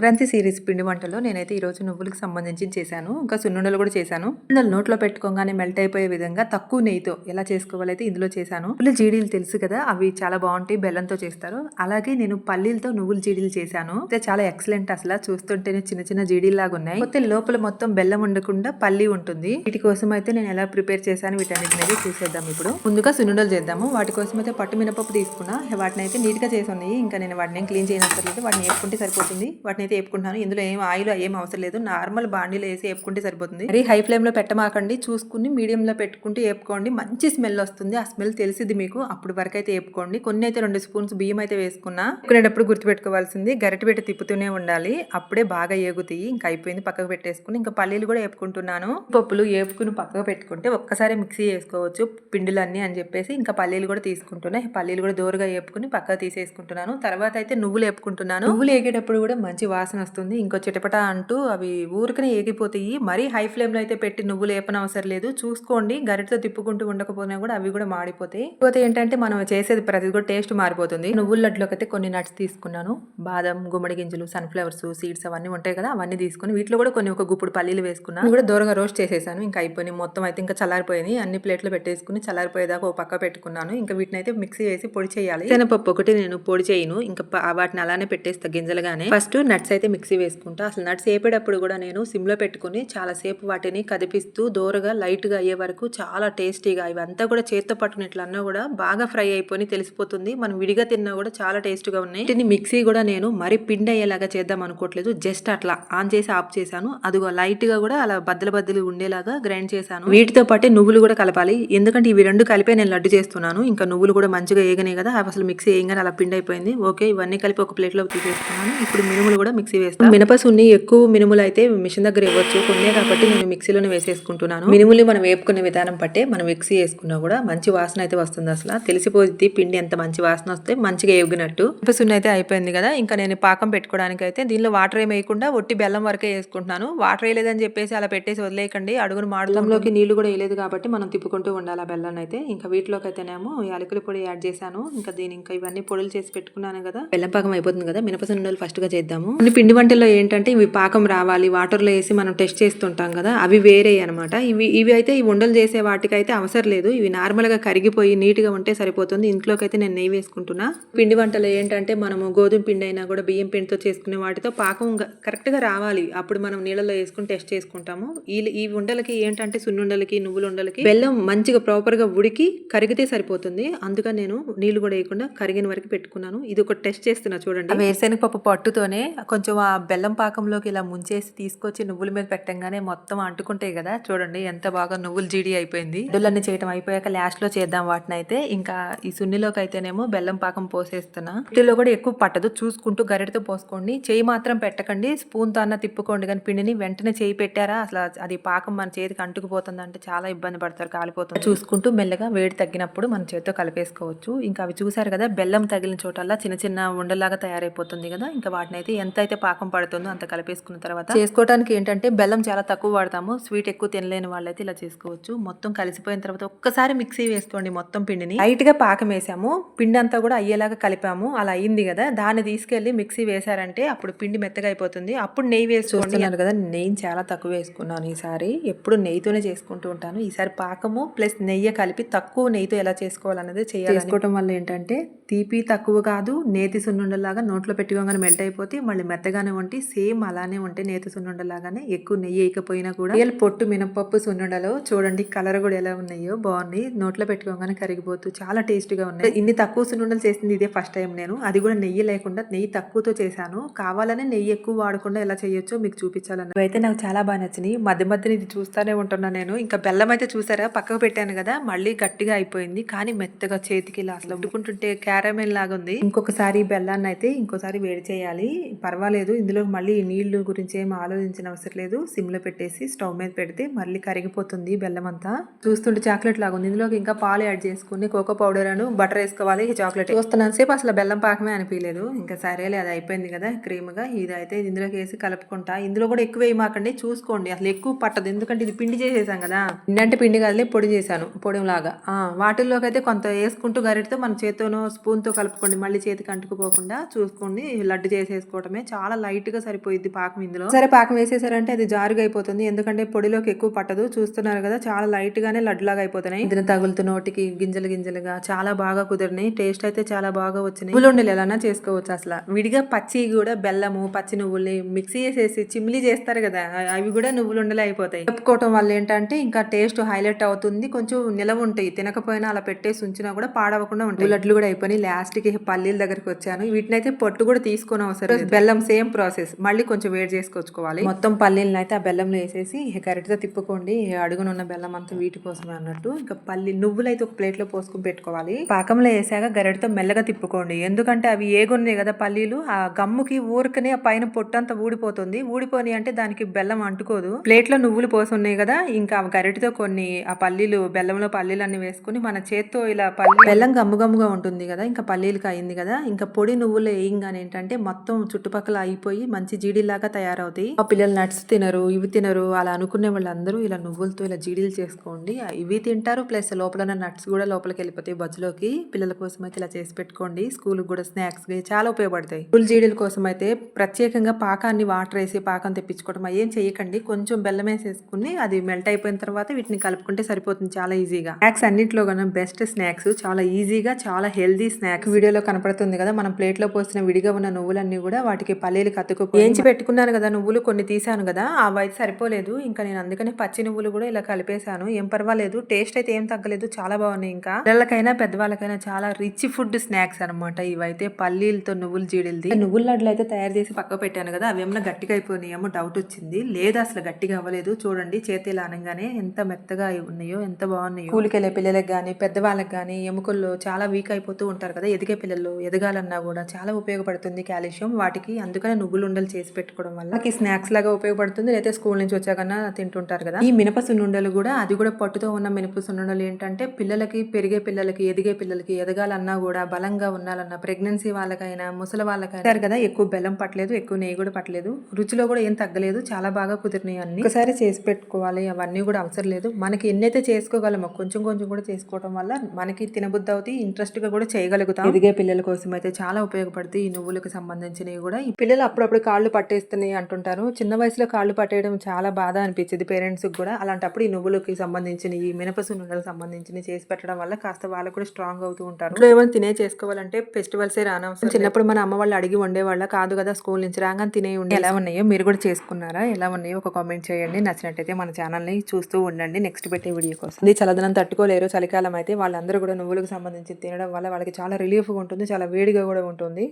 Sankranti series పిండి వంటలో నేనైతే ఈరోజు నువ్వులకు సంబంధించి చేశాను. ఇంకా సున్నుండలు కూడా చేశాను. సున్నుండలు నోట్లో పెట్టుకోగానే మెల్ట్ అయిపోయే విధంగా తక్కువ నెయ్యితో ఎలా చేసుకోవాలైతే ఇందులో చేశాను. నువ్వుల జీడీలు తెలుసు కదా అవి చాలా బాగుంటాయి బెల్లంతో చేస్తారు. అలాగే నేను పల్లీలతో నువ్వులు జీడీలు చేశాను. అయితే చాలా ఎక్సలెంట్ అసలు. చూస్తుంటేనే చిన్న చిన్న జీడీలు లాగా ఉన్నాయి. అయితే లోపల మొత్తం బెల్లం ఉండకుండా పల్లి ఉంటుంది. వీటి కోసం అయితే నేను ఎలా ప్రిపేర్ చేశాను వీటన్నిటిని చూసేద్దాం ఇప్పుడు. ముందుగా సున్నుండలు చేద్దాము. వాటి కోసం అయితే పట్టు మినపప్పు తీసుకున్నా. వాటిని అయితే నీట్గా చేసి ఉన్నాయి. ఇంకా నేను వాటిని క్లీన్ చేయనక్కర్లేదు. వాటిని వేపుకుంటే సరిపోతుంది. వాటిని అయితే వేపుకుంటున్నాను ఇందులో ఏం ఆయిల్ ఏం అవసరం లేదు. నార్మల్ బాండీలో వేసి వేపుకుంటే సరిపోతుంది. మరి హై ఫ్లేమ్లో పెట్టమాకండి. చూసుకుని మీడియంలో పెట్టుకుంటూ పెట్టుకుంటే వేపుకోండి మంచి స్మెల్ వస్తుంది. ఆ స్మెల్ తెలిసింది మీకు. అప్పుడు వరకు అయితే వేపుకోండి కొన్ని అయితే రెండు స్పూన్స్ బియ్యం అయితే వేసుకున్నా. వేసుకునేటప్పుడు గుర్తుపెట్టుకోవాల్సింది గరిటె పెట్టి తిప్పుతూనే ఉండాలి. అప్పుడే బాగా ఏగుతాయి. ఇంకా అయిపోయింది పక్కకు పెట్టేసుకుని. ఇంకా పల్లీలు కూడా వేపుకుంటున్నాను పప్పులు వేపుకుని పక్కకు పెట్టుకుంటే ఒక్కసారి మిక్సీ చేసుకోవచ్చు. పిండిలన్నీ అని చెప్పేసి ఇంకా పల్లీలు కూడా తీసుకుంటున్నా. పల్లీలు కూడా దోరగా వేపుకుని పక్కకు తీసేసుకుంటున్నాను. తర్వాత అయితే నువ్వులు వేపుకుంటున్నాను నువ్వులు వేగేటప్పుడు కూడా మంచి వాసన వస్తుంది. ఇంకో చిటపట అంటూ అవి ఊరికనే ఏగిపోతాయి. మరీ హై ఫ్లేమ్లో అయితే పెట్టి నువ్వులు వేపన అవసరం లేదు. చూసుకోండి. గరిటతో తిప్పుకుంటూ ఉండకపోయినా కూడా అవి కూడా మాడిపోతాయి. కాకపోతే ఏంటంటే మనం చేసేది ప్రతి కూడా టేస్ట్ మారిపోతుంది. నువ్వుల లడ్లోకి అయితే కొన్ని నట్స్ తీసుకున్నాను. బాదం గుమ్మడి గింజలు సన్ఫ్లవర్స్ సీడ్స్ అవన్నీ ఉంటాయి కదా అవన్నీ తీసుకుని వీటిలో కూడా కొన్ని ఒక గుప్పుడు పల్లీలు వేసుకున్నాను కూడా దూరంగా రోస్ట్ చేసేసాను. ఇంకా అయిపోయి మొత్తం అయితే ఇంకా చల్లారిపోయింది అన్ని ప్లేట్లు పెట్టేసుకుని చల్లారిపోయేదాకా ఒక పక్క పెట్టుకున్నాను. ఇంకా వీటిని అయితే మిక్సీ వేసి పొడి చేయాలి. శనపప్పు ఒకటి నేను పొడి చేయను. ఇంకా వాటిని అలానే పెట్టేస్తా గింజలుగానే. ఫస్ట్ నట్స్ అయితే మిక్సీ వేసుకుంటా. అసలు నట్స్ వేపేటప్పుడు కూడా నేను సిమ్లో పెట్టుకుని చాలా సేపు వాటిని కదిపిస్తూ దోరగా లైట్గా అయ్యే వరకు చాలా టేస్టీగా ఇవంతా కూడా చేత్తో పట్టుకుని కూడా బాగా ఫ్రై అయిపోయి తెలిసిపోతుంది. మనం విడిగా తిన్నా కూడా చాలా టేస్ట్గా ఉన్నాయి. వీటిని మిక్సీ కూడా నేను మరి పిండి అయ్యేలాగా చేద్దాం అనుకోవట్లేదు. జస్ట్ అట్లా ఆన్ చేసి ఆఫ్ చేశాను. అదిగో లైట్గా కూడా అలా బద్దలు బద్దలు ఉండేలాగా గ్రైండ్ చేశాను. వీటితో పాటే నువ్వులు కూడా కలపాలి. ఎందుకంటే ఇవి రెండు కలిపే నేను లడ్డు చేస్తున్నాను. ఇంకా నువ్వులు కూడా మంచిగా ఏగనే కదా. అసలు మిక్సీ వేయగానే అలా పిండి అయిపోయింది. ఓకే ఇవన్నీ కలిపి ఒక ప్లేట్లో తీసేస్తున్నాను తీసేసుకున్నాను. ఇప్పుడు మినుములు కూడా మిక్సీ వేస్తాను మినపసున్ని ఎక్కువ మినుములు అయితే మిషన్ దగ్గర ఇవ్వచ్చు. కొన్నే కాబట్టి నేను మిక్సీలోనే వేసేసుకుంటున్నాను. మినుములు మనం వేపుకునే విధానం పట్టే మనం మిక్సీ వేసుకున్నా కూడా మంచి వాసన అయితే వస్తుంది అసలు. తెలిసిపోద్ది పిండి ఎంత మంచి వాసన వస్తే మంచిగా ఏగినట్టు. మినపసున్ని అయితే అయిపోయింది కదా. ఇంకా నేను పాకం పెట్టుకోవడానికి అయితే దీనిలో వాటర్ ఏమి వేయకుండా ఒట్టి బెల్లం వరకే వేసుకుంటున్నాను. వాటర్ వేయలేదని చెప్పేసి అలా పెట్టేసి వదిలేయకండి. అడుగును మాడలంలోకి నీళ్ళు కూడా వేయలేదు కాబట్టి మనం తిప్పుకుంటూ ఉండాలి ఆ బెల్లాన్ని అయితే. ఇంకా వీటిలోకి అయితేనేమో యాలకుల పొడి యాడ్ చేశాను. ఇంకా దీని ఇంకా ఇవన్నీ పొడులు చేసి పెట్టుకున్నాను కదా. బెల్లం పాకం అయిపోతుంది కదా. మినపసన్నులు ఫస్ట్గా చేద్దాము. కొన్ని పిండి వంటల్లో ఏంటంటే ఇవి పాకం రావాలి వాటర్లో వేసి మనం టెస్ట్ చేస్తుంటాం కదా అవి వేరే అనమాట ఇవి ఇవి అయితే ఈ ఉండలు చేసే వాటికైతే అవసరం లేదు. ఇవి నార్మల్గా కరిగిపోయి నీట్గా ఉంటే సరిపోతుంది. ఇంట్లోకి అయితే నేను నెయ్యి వేసుకుంటున్నా. పిండి వంటలు ఏంటంటే మనము గోధుమ పిండి అయినా కూడా బియ్యం పిండితో చేసుకునే వాటితో పాకం కరెక్ట్గా రావాలి. అప్పుడు మనం నీళ్ళలో వేసుకుని టెస్ట్ చేసుకుంటాము. ఈ ఈ ఉండలకి ఏంటంటే సున్నుండలకి నువ్వుల ఉండలకి బెల్లం మంచిగా ప్రాపర్గా ఉడికి కరిగితే సరిపోతుంది. అందుకని నేను నీళ్ళు కూడా వేయకుండా కరిగిన వరకు పెట్టుకున్నాను. ఇది ఒక టెస్ట్ చేస్తున్నా చూడండి. వేరుశనగ పప్పు పట్టుతోనే కొంచెం ఆ బెల్లం పాకంలోకి ఇలా ముంచేసి తీసుకొచ్చి నువ్వుల మీద పెట్టంగానే మొత్తం అంటుకుంటాయి కదా. చూడండి ఎంత బాగా నువ్వులు జీడి అయిపోయింది. లడ్డులన్నీ చేయడం అయిపోయాక లాస్ట్లో చేద్దాం వాటిని అయితే ఇంకా ఈ సున్నిలోకి అయితేనేమో బెల్లం పాకం పోసేస్తున్నా. వీటిలో కూడా ఎక్కువ పట్టదు. చూసుకుంటూ గరిటతో పోసుకోండి. చేయి మాత్రం పెట్టకండి. స్పూన్తో అన్న తిప్పుకోండి. కానీ పిండిని వెంటనే చేయి పెట్టారా? అసలు అది పాకం మన చేతికి అంటుకుపోతుంది అంటే చాలా ఇబ్బంది పడతారు కాలిపోతుంది చూసుకుంటూ మెల్లగా వేడి తగ్గినప్పుడు మన చేతితో కలిపేసుకోవచ్చు. ఇంకా అవి చూసారు కదా బెల్లం తగిలిన చోటల్లా చిన్న చిన్న ఉండలాగా తయారైపోతుంది కదా. ఇంకా వాటిని అయితే ఎంత అయితే పాకం పడుతుందో అంత కలిపేసుకున్న తర్వాత చేసుకోవడానికి ఏంటంటే బెల్లం చాలా తక్కువ వాడతాము. స్వీట్ ఎక్కువ తినలేని వాళ్ళైతే ఇలా చేసుకోవచ్చు. మొత్తం కలిసిపోయిన తర్వాత ఒక్కసారి మిక్సీ వేసుకోండి మొత్తం పిండిని. లైట్గా పాకం వేసాము. పిండి అంతా కూడా అయ్యేలాగా కలిపాము. అలా అయింది కదా. దాన్ని తీసుకెళ్ళి మిక్సీ వేసారంటే అప్పుడు పిండి మెత్తగా అయిపోతుంది. అప్పుడు నెయ్యి వేసుకుంటున్నాను కదా నెయ్యి చాలా తక్కువ వేసుకున్నాను ఈసారి. ఎప్పుడు నెయ్యితోనే చేసుకుంటూ ఉంటాను. ఈసారి పాకము ప్లస్ నెయ్యి కలిపి తక్కువ నెయ్యితో ఎలా చేసుకోవాలనేది చేయాలి చేసుకోవడం వల్ల ఏంటంటే తీపి తక్కువ కాదు నేతి సున్నుండలాగా నోట్లో పెట్టుకోగానే మెల్ట్ అయిపోతే మళ్ళీ మెత్తగానే ఉంటే సేమ్ అలానే ఉంటే నేతి సున్నుండలాగానే ఎక్కువ నెయ్యి వేయకపోయినా కూడా రియల్ పొట్టు మినపప్పు సున్నుండలో చూడండి కలర్ కూడా ఎలా ఉన్నాయో బాగుంది నోట్లో పెట్టుకోగానే కరిగిపోతూ చాలా టేస్ట్గా ఉన్నాయి ఇన్ని తక్కువ సున్నుండలు చేసింది ఇదే ఫస్ట్ టైం నేను. అది కూడా నెయ్యి లేకుండా నెయ్యి తక్కువతో చేశాను. కావాలనే నెయ్యి ఎక్కువ వాడకుండా ఎలా చేయొచ్చో మీకు చూపించాలని అయితే నాకు చాలా బాగా నచ్చినాయి. మధ్య మధ్యన ఇది చూస్తానే ఉంటున్నా నేను. ఇంకా బెల్లం అయితే చూసారా? పక్కకు పెట్టాను కదా మళ్ళీ గట్టిగా అయిపోయింది. కానీ మెత్తగా చేతికి ఇలా అసలు ఉడుకుంటుంటే క్యారమెల్ లాగా ఉంది ఇంకొకసారి బెల్లాన్ని అయితే ఇంకోసారి వేడి చేయాలి. పర్వాలేదు పర్వాలేదు. ఇందులో మళ్ళీ నీళ్ళు గురించి ఏం ఆలోచించిన అవసరం లేదు. సిమ్లో పెట్టేసి స్టవ్ మీద పెడితే మళ్ళీ కరిగిపోతుంది బెల్లం అంతా. చూస్తుంటే చాక్లెట్ లాగా ఉంది. ఇందులోకి ఇంకా పాలు యాడ్ చేసుకుని కోకో పౌడర్ అను బటర్ వేసుకోవాలి ఈ చాక్లెట్. చూస్తున్నాను సేపు అసలు బెల్లం పాకమే అనిపించలేదు ఇంకా సరేలే అది అయిపోయింది కదా క్రీమ్గా ఇది అయితే ఇందులోకి వేసి కలుపుకుంటా. ఇందులో కూడా ఎక్కువ వేయమాకండి. చూసుకోండి. అసలు ఎక్కువ పట్టదు. ఎందుకంటే ఇది పిండి చేసేసాం కదా. పిండి పిండి కదిలే పొడి చేశాను. పొడి లాగా. వాటిల్లోకి అయితే కొంత వేసుకుంటూ గరిటతో మన చేతితోనో స్పూన్తో కలుపుకోండి. మళ్ళీ చేతికి అంటుకుపోకుండా చూసుకోండి. లడ్డు చేసేసుకోవటమే. చాలా లైట్గా సరిపోయింది పాకం ఇందులో. సరే పాకం వేసేసారంటే అది జారుగా అయిపోతుంది. ఎందుకంటే పొడిలోకి ఎక్కువ పట్టదు. చూస్తున్నారు కదా చాలా లైట్ గానే లడ్డు లాగా అయిపోతున్నాయి. ఇందులో తగులుతూ నోటికి గింజలు గింజలుగా చాలా బాగా కుదిరినాయి. టేస్ట్ అయితే చాలా బాగా వచ్చినాయి. నువ్వులుండలు ఎలానా చేసుకోవచ్చు అసలు. విడిగా పచ్చి కూడా బెల్లము పచ్చి నువ్వుల్ని మిక్సీ చేసేసి చిమ్లీ చేస్తారు కదా అవి కూడా నువ్వులుండలే అయిపోతాయి. చెప్పుకోవటం వల్ల ఏంటంటే ఇంకా టేస్ట్ హైలైట్ అవుతుంది. కొంచెం నిలవ ఉంటాయి. తినకపోయినా అలా పెట్టేసి ఉంచినా కూడా పాడవకుండా ఉంటాయి. లడ్లు కూడా అయిపోయి లాస్ట్కి పల్లీల దగ్గరికి వచ్చాను. వీటిని అయితే పొట్టు కూడా తీసుకొని అవసరం. బెల్లం సేమ్ ప్రాసెస్. మళ్ళీ కొంచెం వేడి చేసుకొచ్చుకోవాలి. మొత్తం పల్లీలను అయితే ఆ బెల్లంలో వేసేసి గరిటతో తిప్పుకోండి. అడుగునున్న బెల్లం అంతా వీటి కోసమే అన్నట్టు. ఇంకా పల్లి నువ్వులు అయితే ఒక ప్లేట్లో పోసుకుని పెట్టుకోవాలి. పాకంలో వేసాక గరిటతో మెల్లగా తిప్పుకోండి. ఎందుకంటే అవి ఏగున్నాయి కదా పల్లీలు ఆ గమ్ముకి ఊరికనే ఆ పైన పొట్టు అంతా ఊడిపోతుంది. ఊడిపోని అంటే దానికి బెల్లం అంటుకోదు. ప్లేట్లో నువ్వులు పోసి ఉన్నాయి కదా ఇంకా ఆ గరిటతో కొన్ని ఆ పల్లీలు బెల్లంలో పల్లీలు అన్ని వేసుకుని మన చేత్తో ఇలా పల్లి బెల్లం గమ్ము గమ్ముగా ఉంటుంది కదా ఇంకా పల్లీలకి అయింది కదా ఇంకా పొడి నువ్వులు వేయంగానే ఏంటంటే మొత్తం చుట్టుపక్కల అయిపోయి మంచి జీడీలాగా తయారవుతాయి. ఆ పిల్లలు నట్స్ తినరు ఇవి తినరు అలా అనుకునే వాళ్ళందరూ ఇలా నువ్వులతో ఇలా జీడీలు చేసుకోండి. ఇవి తింటారు ప్లస్ లోపల ఉన్న నట్స్ కూడా లోపలికి వెళ్ళిపోతాయి బజ్జులోకి. పిల్లల కోసం అయితే ఇలా చేసి పెట్టుకోండి. స్కూల్ కూడా స్నాక్స్ చాలా ఉపయోగపడతాయి. ఫుల్ జీడీల కోసం అయితే ప్రత్యేకంగా పాకాన్ని వాటర్ వేసి పాకం తెప్పించుకోవడం ఏం చేయకండి. కొంచెం బెల్లం వేసేసుకుని అది మెల్ట్ అయిపోయిన తర్వాత వీటిని కలుపుకుంటే సరిపోతుంది చాలా ఈజీగా. స్నాక్స్ అన్నింటిలో కన్నా బెస్ట్ స్నాక్స్ చాలా ఈజీగా చాలా హెల్దీ స్నాక్స్ వీడియోలో కనపడుతుంది కదా మనం ప్లేట్లో పోసిన విడిగా ఉన్న నువ్వులన్నీ కూడా వాటికి పల్లీలు కత్తుకు ఏంచి పెట్టుకున్నాను కదా నువ్వులు కొన్ని తీసాను కదా ఆ అయితే సరిపోలేదు. ఇంకా నేను అందుకని పచ్చి నువ్వులు కూడా ఇలా కలిపేశాను. ఏం పర్వాలేదు టేస్ట్ అయితే ఏం తగ్గలేదు చాలా బాగున్నాయి ఇంకా. పిల్లలకైనా పెద్దవాళ్ళకైనా చాలా రిచ్ ఫుడ్ స్నాక్స్ అనమాట ఇవైతే పల్లీలతో నువ్వులు జీడిల్ది. నువ్వుల లడ్లు అయితే తయారు చేసి పక్క పెట్టాను కదా అవి ఏమైనా గట్టిగా అయిపోయినాయేమో డౌట్ వచ్చింది. లేదు అసలు గట్టిగా అవ్వలేదు. చూడండి చేతి అనగానే ఎంత మెత్తగా ఉన్నాయో ఎంత బాగున్నాయో. కూలికెళ్ళే పిల్లలకు కానీ పెద్దవాళ్ళకి కానీ ఎముకల్లో చాలా వీక్ అయిపోతూ ఉంటారు కదా ఎదిగే పిల్లలు ఎదగాలన్నా కూడా చాలా ఉపయోగపడుతుంది కాల్షియం. వాటికి అందుకనే నువ్వులు ఉండలు చేసి పెట్టుకోవడం వల్ల నాకు స్నాక్స్ లాగా ఉపయోగపడుతుంది. లేదా స్కూల్ నుంచి వచ్చాకన్నా తింటుంటారు కదా. ఈ మినప సున్నుండలు కూడా అది కూడా పట్టుతో ఉన్న మినప సున్నుండలు ఏంటంటే పిల్లలకి పెరిగే పిల్లలకి ఎదిగే పిల్లలకి ఎదగాలన్నా కూడా బలంగా ఉండాలన్నా ప్రెగ్నెన్సీ వాళ్ళకైనా ముసలి వాళ్ళకైనా కదా ఎక్కువ బెల్లం పట్టలేదు ఎక్కువ నెయ్యి కూడా పట్టలేదు. రుచిలో కూడా ఏం తగ్గలేదు చాలా బాగా కుదిరినాయి అన్ని. ఒకసారి చేసి పెట్టుకోవాలి అవన్నీ కూడా అవసరం లేదు. మనకి ఎన్నైతే చేసుకోగలమో కొంచెం కొంచెం కూడా చేసుకోవడం వల్ల మనకి తినబుద్ధి అవుతాయి ఇంట్రెస్ట్గా కూడా చేయగలుగుతాం. ఎదిగే పిల్లల కోసం అయితే చాలా ఉపయోగపడుతుంది ఈ నువ్వులకు సంబంధించినవి కూడా. పిల్లలు అప్పుడప్పుడు కాళ్ళు పట్టేస్తున్నాయి అంటుంటారు. చిన్న వయసులో కాళ్ళు పట్టేయడం చాలా బాధ అనిపించింది పేరెంట్స్ కూడా. అలాంటప్పుడు ఈ నువ్వులకి సంబంధించిన ఈ మినపసు నువ్వులకు సంబంధించి చేసి పెట్టడం వల్ల కాస్త వాళ్ళు కూడా స్ట్రాంగ్ అవుతూ ఉంటారు. ఇంట్లో ఏమైనా తినే చేసుకోవాలంటే ఫెస్టివల్స్ ఏ రానవసరం చిన్నప్పుడు మన అమ్మ వాళ్ళు అడిగి వండేవాళ్ళ. కాదు కదా స్కూల్ నుంచి రాగానే తినే ఉండే. ఎలా ఉన్నాయో మీరు కూడా చేసుకున్నారా? ఎలా ఉన్నాయో ఒక కామెంట్ చేయండి. నచ్చినట్టయితే మన ఛానల్ని చూస్తూ ఉండండి. నెక్స్ట్ పెట్టే వీడియో కోసం. ఇది చల్లదనం తట్టుకోలేరు. చలికాలం అయితే వాళ్ళందరూ కూడా నువ్వులకు సంబంధించి తినడం వల్ల వాళ్ళకి చాలా రిలీఫ్గా ఉంటుంది. చాలా వేడిగా కూడా ఉంటుంది.